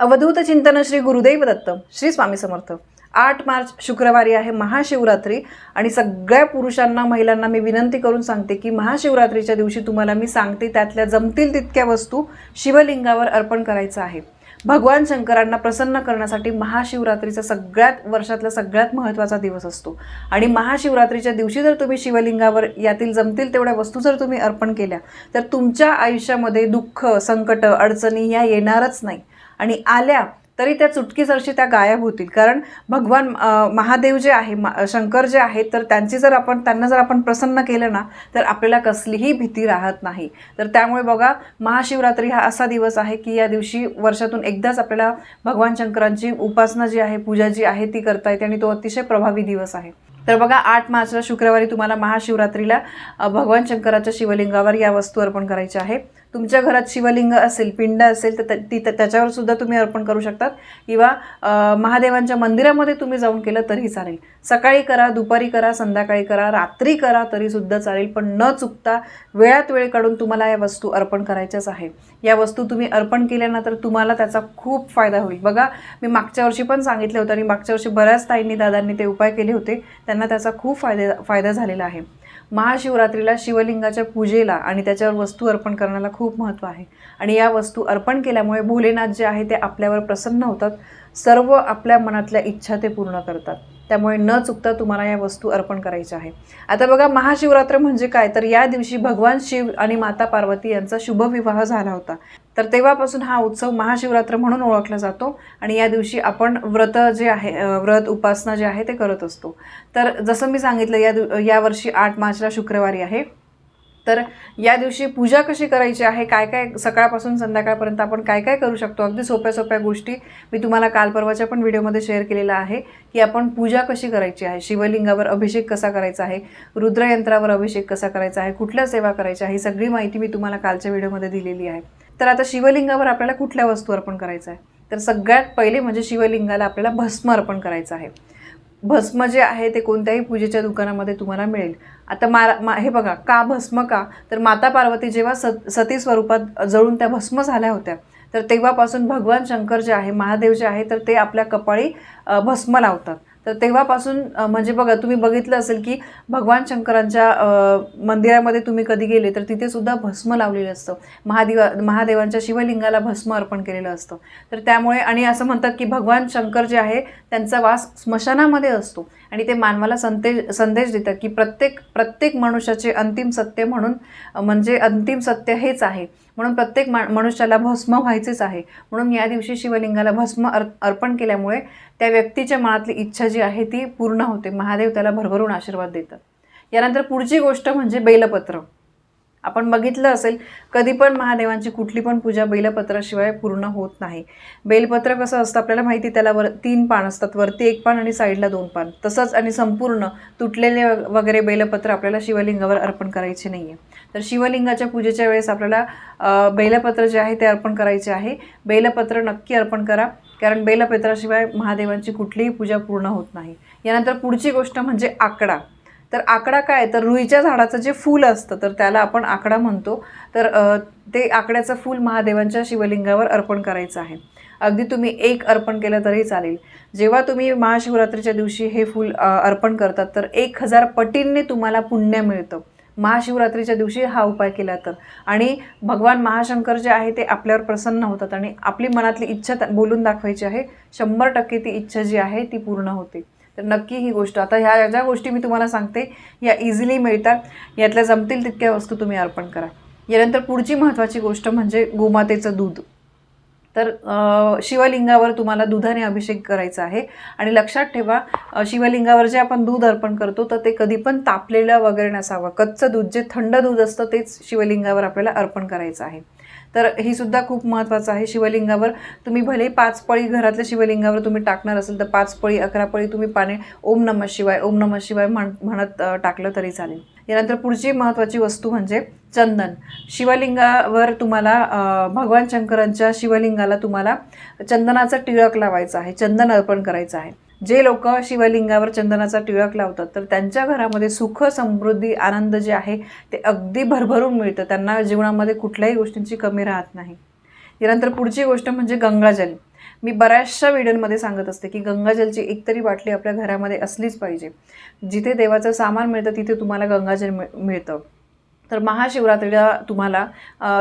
अवधूत चिंतन श्री गुरुदेव दत्त श्री स्वामी समर्थ. आठ मार्च शुक्रवारी आहे महाशिवरात्री आणि सगळ्या पुरुषांना महिलांना मी विनंती करून सांगते की महाशिवरात्रीच्या दिवशी तुम्हाला मी सांगते त्यातल्या जमतील तितक्या वस्तू शिवलिंगावर अर्पण करायचं आहे. भगवान शंकरांना प्रसन्न करण्यासाठी महाशिवरात्रीचा सगळ्यात वर्षातला सगळ्यात महत्त्वाचा दिवस असतो. आणि महाशिवरात्रीच्या दिवशी जर तुम्ही शिवलिंगावर यातील जमतील तेवढ्या वस्तू जर तुम्ही अर्पण केल्या तर तुमच्या आयुष्यामध्ये दुःख संकट अडचणी ह्या येणारच नाही. आणि आल्या तरी त्या चुटकीसरशी त्या गायब होतील. कारण भगवान महादेव जे आहे शंकर जे आहेत तर त्यांची जर आपण त्यांना जर आपण प्रसन्न केलं ना तर आपल्याला कसलीही भीती राहत नाही. तर त्यामुळे बघा महाशिवरात्री हा असा दिवस आहे की या दिवशी वर्षातून एकदाच आपल्याला भगवान शंकरांची उपासना जी आहे पूजा जी आहे ती करता येते आणि तो अतिशय प्रभावी दिवस आहे. तर बघा आठ मार्चला शुक्रवारी तुम्हाला महाशिवरात्रीला भगवान शंकराच्या शिवलिंगावर या वस्तू अर्पण करायच्या आहे तुमच्या घरात शिवलिंग असेल पिंड असेल तर ती त्याच्यावर सुद्धा तुम्ही अर्पण करू शकतात. किंवा महादेवांच्या मंदिरामध्ये तुम्ही जाऊन केलं तरी चालेल. सकाळी करा दुपारी करा संध्याकाळी करा रात्री करा तरी सुद्धा चालेल पण न चुकता वेळात वेळ काढून तुम्हाला या वस्तू अर्पण करायच्याच आहे या वस्तू तुम्ही अर्पण केल्यानंतर तुम्हाला त्याचा खूप फायदा होईल. बघा मी मागच्या वर्षी पण सांगितलं होतं आणि मागच्या वर्षी बऱ्याच ताईंनी दादांनी ते उपाय केले होते. त्यांना त्याचा खूप फायदा फायदा झालेला आहे. महाशिवरात्रीला शिवलिंगाच्या पूजेला आणि त्याच्यावर वस्तू अर्पण करण्याला खूप महत्त्व आहे. आणि या वस्तू अर्पण केल्यामुळे भोलेनाथ जे आहे ते आपल्यावर प्रसन्न होतात. सर्व आपल्या मनातल्या इच्छा ते पूर्ण करतात. त्यामुळे न चुकता तुम्हाला या वस्तू अर्पण करायच्या आहे. आता बघा महाशिवरात्र म्हणजे काय? तर या दिवशी भगवान शिव आणि माता पार्वती यांचा शुभविवाह झाला होता. तर तेव्हापासून हा उत्सव महाशिवरात्र म्हणून ओळखला जातो आणि या दिवशी आपण व्रत जे आहे व्रत उपासना जे आहे ते करत असतो. तर जसं मी सांगितलं या दिव यावर्षी आठ मार्चला शुक्रवारी आहे. तर या दिवशी पूजा कशी करायची आहे काय काय सकाळपासून संध्याकाळपर्यंत आपण काय काय करू शकतो अगदी सोप्या सोप्या गोष्टी मी तुम्हाला काल परवाच्या पण व्हिडिओमध्ये शेअर केलेला आहे की आपण पूजा कशी करायची आहे शिवलिंगावर अभिषेक कसा करायचा आहे रुद्रयंत्रावर अभिषेक कसा करायचा आहे कुठल्या सेवा करायच्या आहे ही सगळी माहिती मी तुम्हाला कालच्या व्हिडिओमध्ये दिलेली आहे. तर आता शिवलिंगावर आपल्याला कुठल्या वस्तू अर्पण करायचं आहे? तर सगळ्यात पहिले म्हणजे शिवलिंगाला आपल्याला भस्म अर्पण करायचं आहे. भस्म जे आहे ते कोणत्याही पूजेच्या दुकानामध्ये तुम्हाला मिळेल. आता मा मा हे बघा का भस्म का? तर माता पार्वती जेव्हा सत सती स्वरूपात जळून त्या भस्म झाल्या होत्या तर तेव्हापासून भगवान शंकर जे आहे महादेव जे आहे तर ते आपल्या कपाळी भस्म लावतात. तर तेव्हापासून म्हणजे बघा तुम्ही बघितलं असेल की भगवान शंकरांच्या मंदिरामध्ये तुम्ही कधी गेले तर तिथे सुद्धा भस्म लावलेलं असतं. महादेवा महादेवांच्या शिवलिंगाला भस्म अर्पण केलेलं असतं. तर त्यामुळे आणि असं म्हणतात की भगवान शंकर जे आहे त्यांचा वास स्मशानामध्ये असतो. आणि ते मानवाला संदेश संदेश देतात की प्रत्येक प्रत्येक मनुष्याचे अंतिम सत्य म्हणून म्हणजे अंतिम सत्य हेच आहे. म्हणून प्रत्येक मा मनुष्याला भस्म व्हायचेच आहे. म्हणून या दिवशी शिवलिंगाला भस्म अर अर्पण केल्यामुळे त्या व्यक्तीच्या मनातली इच्छा जी आहे ती पूर्ण होते. महादेव त्याला भरभरून आशीर्वाद देतात. यानंतर पुढची गोष्ट म्हणजे बेलपत्र. आपण बघितलं असेल कधी पण महादेवांची कुठली पण पूजा बेलपत्राशिवाय पूर्ण होत नाही. बेलपत्र कसं असतं आपल्याला माहिती त्याला वर तीन पान असतात. वरती एक पान आणि साईडला दोन पान. तसंच आणि संपूर्ण तुटलेले वगैरे बेलपत्र आपल्याला शिवलिंगावर अर्पण करायचे नाही आहे तर शिवलिंगाच्या पूजेच्या वेळेस आपल्याला बेलपत्र जे आहे ते अर्पण करायचे आहे. बेलपत्र नक्की अर्पण करा. कारण बेलपत्राशिवाय महादेवांची कुठलीही पूजा पूर्ण होत नाही. यानंतर पुढची गोष्ट म्हणजे आकडा. तर आकडा काय? तर रुईच्या झाडाचं जे फूल असतं तर त्याला आपण आकडा म्हणतो. तर ते आकड्याचं फूल महादेवांच्या शिवलिंगावर अर्पण करायचं आहे. अगदी तुम्ही एक अर्पण केलं तरी चालेल. जेव्हा तुम्ही महाशिवरात्रीच्या दिवशी हे फूल अर्पण करतात तर एक हजार पटींनी तुम्हाला पुण्य मिळतं. महाशिवरात्रीच्या दिवशी हा उपाय केला तर. आणि भगवान महाशंकर जे आहे ते आपल्यावर प्रसन्न होतात आणि आपली मनातली इच्छा बोलून दाखवायची आहे. शंभर टक्के ती इच्छा जी आहे ती पूर्ण होते. तर नक्की ही गोष्ट. आता ह्या ज्या गोष्टी मी तुम्हाला सांगते या इझिली मिळतात. यातल्या जमतील तितक्या वस्तू तुम्ही अर्पण करा. यानंतर पुढची महत्त्वाची गोष्ट म्हणजे गोमातेचं दूध. तर शिवलिंगावर तुम्हाला दुधाने अभिषेक करायचा आहे. आणि लक्षात ठेवा शिवलिंगावर जे आपण दूध अर्पण करतो तर ते कधी पण तापलेलं वगैरे नसावं. कच्चं दूध जे थंड दूध असतं तेच शिवलिंगावर आपल्याला अर्पण करायचं आहे. तर ही सुद्धा खूप महत्त्वाचं आहे शिवलिंगावर. तुम्ही भले पाच पळी घरातल्या शिवलिंगावर तुम्ही टाकणार असेल तर पाच पळी अकरा पळी तुम्ही पाणी ओम नमः शिवाय ओम नमः शिवाय म्हण म्हणत टाकलं तरी चालेल. यानंतर पुढची महत्त्वाची वस्तू म्हणजे चंदन. शिवलिंगावर तुम्हाला भगवान शंकरांच्या शिवलिंगाला तुम्हाला चंदनाचा टिळक लावायचा आहे चंदन अर्पण करायचं आहे. जे लोक शिवलिंगावर चंदनाचा टिळक लावतात तर त्यांच्या घरामध्ये सुख समृद्धी आनंद जे आहे ते अगदी भरभरून मिळतं. त्यांना जीवनामध्ये कुठल्याही गोष्टींची कमी राहत नाही. यानंतर पुढची गोष्ट म्हणजे गंगाजल. मी बऱ्याचशा व्हिडिओमध्ये सांगत असते की गंगाजलची एक तरी बाटली आपल्या घरामध्ये असलीच पाहिजे. जिथे देवाचं सामान मिळतं तिथे तुम्हाला गंगाजल मिळ मिळतं. तर महाशिवरात्रीला तुम्हाला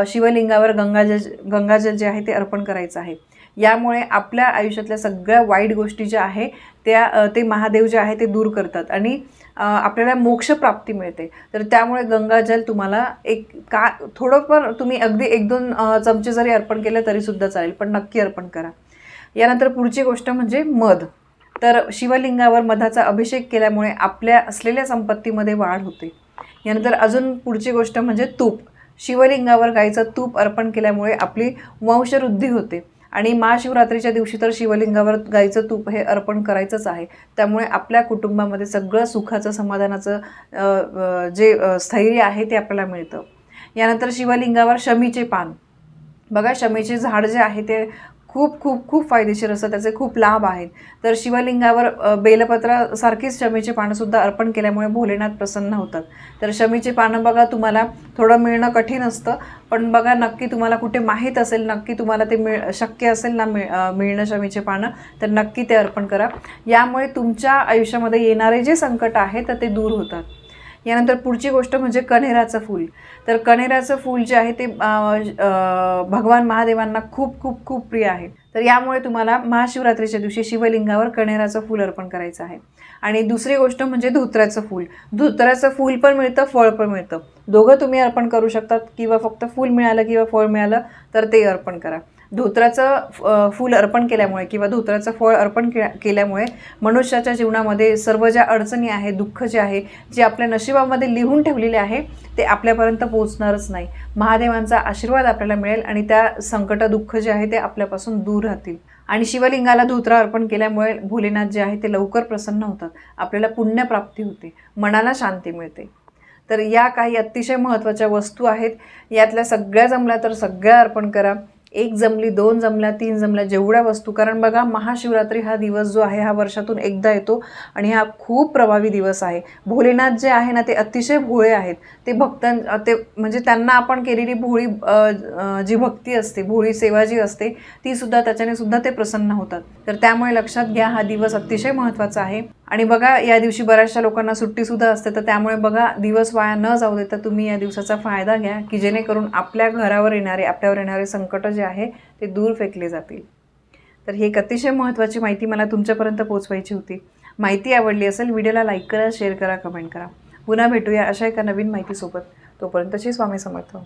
शिवलिंगावर गंगाजल गंगाजल जे आहे ते अर्पण करायचं आहे. यामुळे आपल्या आयुष्यातल्या सगळ्या वाईट गोष्टी ज्या आहे त्या ते महादेव जे आहे ते दूर करतात आणि आपल्याला मोक्षप्राप्ती मिळते. तर त्यामुळे गंगाजल तुम्हाला एक का थोडंफार तुम्ही अगदी एक दोन चमचे जरी अर्पण केले तरीसुद्धा चालेल पण नक्की अर्पण करा. यानंतर पुढची गोष्ट म्हणजे मध. तर शिवलिंगावर मधाचा अभिषेक केल्यामुळे आपल्या असलेल्या संपत्तीमध्ये वाढ होते. यानंतर अजून पुढची गोष्ट म्हणजे तूप. शिवलिंगावर गाईचं तूप अर्पण केल्यामुळे आपली वंशवृद्धी होते. आणि महाशिवरात्रीच्या दिवशी तर शिवलिंगावर गाईचं तूप हे अर्पण करायचंच आहे. त्यामुळे आपल्या कुटुंबामध्ये सगळं सुखाचं समाधानाचं जे स्थैर्य आहे ते आपल्याला मिळतं. यानंतर शिवलिंगावर शमीचे पान. बघा शमीचे झाड जे आहे ते खूप खूप खूप फायदेशीर असतं त्याचे खूप लाभ आहेत. तर शिवलिंगावर बेलपत्रासारखीच शमीचे पानंसुद्धा अर्पण केल्यामुळे भोलेनाथ प्रसन्न होतात. तर शमीचे पानं बघा तुम्हाला थोडं मिळणं कठीण असतं. पण बघा नक्की तुम्हाला कुठे माहीत असेल नक्की तुम्हाला ते मिळ शक्य असेल ना मिळ मिळणं शमीचे पानं तर नक्की ते अर्पण करा. यामुळे तुमच्या आयुष्यामध्ये येणारे जे संकट आहे तर ते दूर होतात. यानंतर पुढची गोष्ट म्हणजे कण्हेराचं फूल. तर कण्हेराचं फूल जे आहे ते भगवान महादेवांना खूप खूप खूप प्रिय आहे. तर यामुळे तुम्हाला महाशिवरात्रीच्या दिवशी शिवलिंगावर कण्हेराचं फूल अर्पण करायचं आहे. आणि दुसरी गोष्ट म्हणजे धोत्राचं फूल. धोत्राचं फूल पण मिळतं फळ पण मिळतं. दोघं तुम्ही अर्पण करू शकतात. किंवा फक्त फूल मिळालं किंवा फळ मिळालं तर ते अर्पण करा. धोत्राचं फूल अर्पण केल्यामुळे किंवा धोत्राचं फळ अर्पण के केल्यामुळे मनुष्याच्या जीवनामध्ये सर्व ज्या अडचणी आहे दुःख जे आहे जे आपल्या नशिबामध्ये लिहून ठेवलेले आहे ते आपल्यापर्यंत पोहोचणारच नाही. महादेवांचा आशीर्वाद आपल्याला मिळेल आणि त्या संकट दुःख जे आहे ते आपल्यापासून दूर राहतील. आणि शिवलिंगाला धोत्रा अर्पण केल्यामुळे भोलेनाथ जे आहे ते लवकर प्रसन्न होतात. आपल्याला पुण्यप्राप्ती होते. मनाला शांती मिळते. तर या काही अतिशय महत्त्वाच्या वस्तू आहेत. यातल्या सगळ्या जमल्या तर सगळ्या अर्पण करा. एक जमली दोन जमल्या तीन जमल्या जेवढ्या वस्तू. कारण बघा महाशिवरात्री हा दिवस जो आहे हा वर्षातून एकदा येतो आणि हा खूप प्रभावी दिवस आहे. भोलेनाथ जे आहे ना ते अतिशय भोळे आहेत. ते भक्तां ते म्हणजे त्यांना आपण केलेली भोळी जी भक्ती असते भोळी सेवा जी असते ती सुद्धा त्याच्याने सुद्धा ते प्रसन्न होतात. तर त्यामुळे लक्षात घ्या हा दिवस अतिशय महत्त्वाचा आहे. आणि बघा या दिवशी बऱ्याचशा लोकांना सुट्टीसुद्धा असते तर त्यामुळे बघा दिवस वाया न जाऊ देता तुम्ही या दिवसाचा फायदा घ्या की जेणेकरून आपल्या घरावर येणारे आपल्यावर येणारे संकट जे आहे ते दूर फेकले जातील. तर ही एक अतिशय महत्त्वाची माहिती मला तुमच्यापर्यंत पोचवायची होती. माहिती आवडली असेल व्हिडिओला लाईक करा शेअर करा कमेंट करा. पुन्हा भेटूया अशा एका नवीन माहितीसोबत. तोपर्यंतशी स्वामी समर्थ.